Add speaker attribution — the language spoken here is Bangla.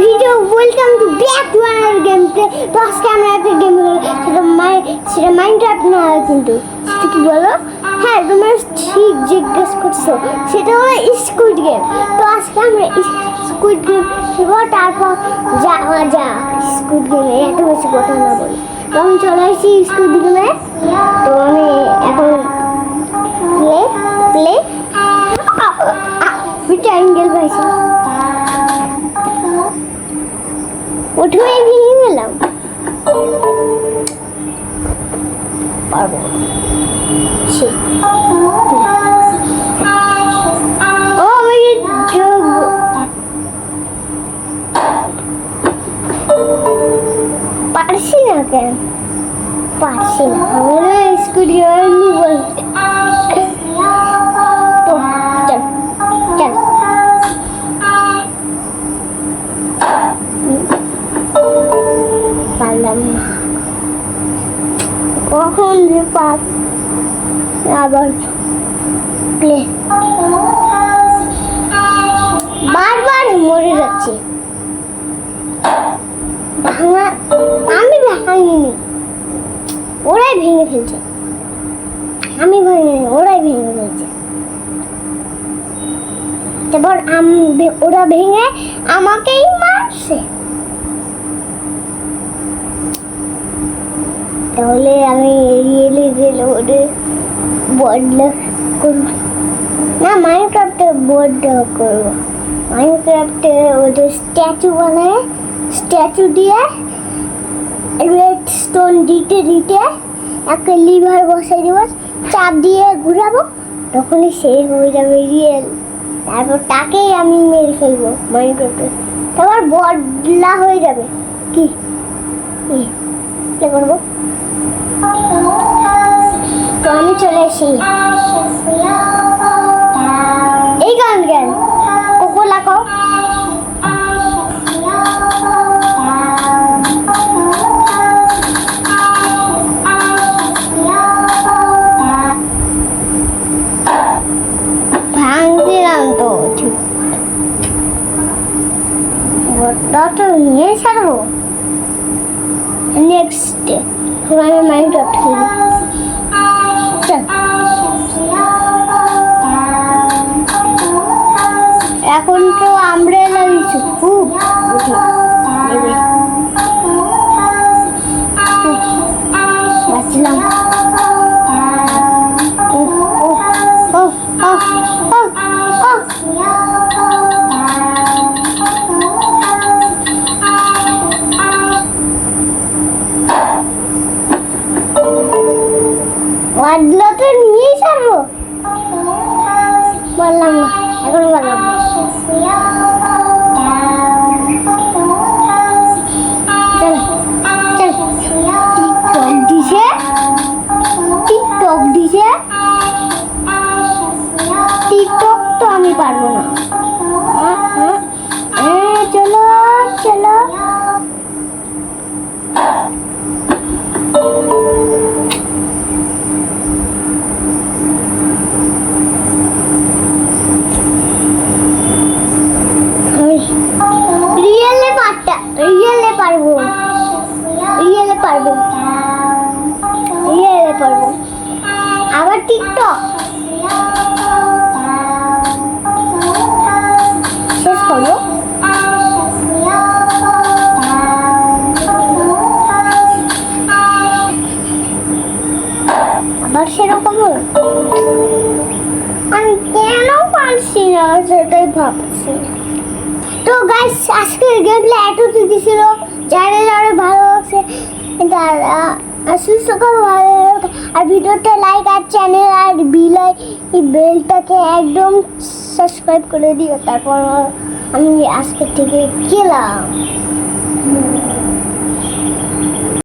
Speaker 1: Video welcome to back to another game play তো আজকে আমরা একটা গেম সেটা মাই সেটা মাইনক্রাফট না, কিন্তু সেটা কি বলো? হ্যাঁ তোমরা ঠিক জিজ্ঞেস করছ। সেটা হলো স্কুইড গেম তো আজকে আমরা স্কুইড গেম খেলব। তারপর যা যা স্কুইড গেমে এত বেশি কথা না বলি। তখন চলে আসছি স্কুইড গেমে তো আমি এখন প্লে পারব যোগ পারছি না কেন? পারছি না। স্কুটি বলতে বারবার মরে যাচ্ছে। আমি ভাঙিনি। ওরাই ভেঙে ফেলছে। আমি ভাঙিনি, ওরাই ভেঙে ফেলছে। তারপর ওরা ভেঙে আমাকেই মারছে। তাহলে আমি রিয়েলি গেলে ওদের বদলা করব। না মাইনক্রাফটে বদলা করব। মাইনক্রাফটে ওদের স্ট্যাচু বানায় স্ট্যাচু দিয়ে রেড স্টোন দিতে দিতে একটা লিভার বসাই দেবো, চাপ দিয়ে ঘুরাবো, তখনই সে হয়ে যাবে রিয়েল তারপর তাকেই আমি মেরে ফেলব মাইনক্রাফটে তারপর বদলা হয়ে যাবে। কি? কি করব? আমি চলে এসি এই গান গান কোকো লাগাও। ভাঙছিলাম তো ঠিক তো নিয়ে ছাড়বো? নেক্সট ডে আমি মাইন্ড খেলি চল। এখন তো আমব্রেলা দিচ্ছে খুব বাঁচলাম। নিয়েই ছাড়বো বললাম না এখন বললাম টিকটক দিছে টিকটক তো আমি পারব না আবার টিকটক শেষ করব আবার সেরকম? আমি কেন পারছি না সেটাই ভাবছি তো গাইস আজকের গেমটা এতটুকু ছিল যারা যারা ভালো লাগছে তারা ভালো লাগবে। আর ভিডিওটা লাইক আর চ্যানেল আর বিলাই বেলটাকে একদম সাবস্ক্রাইব করে দিও। তারপর আমি আজকে থেকে গেলাম।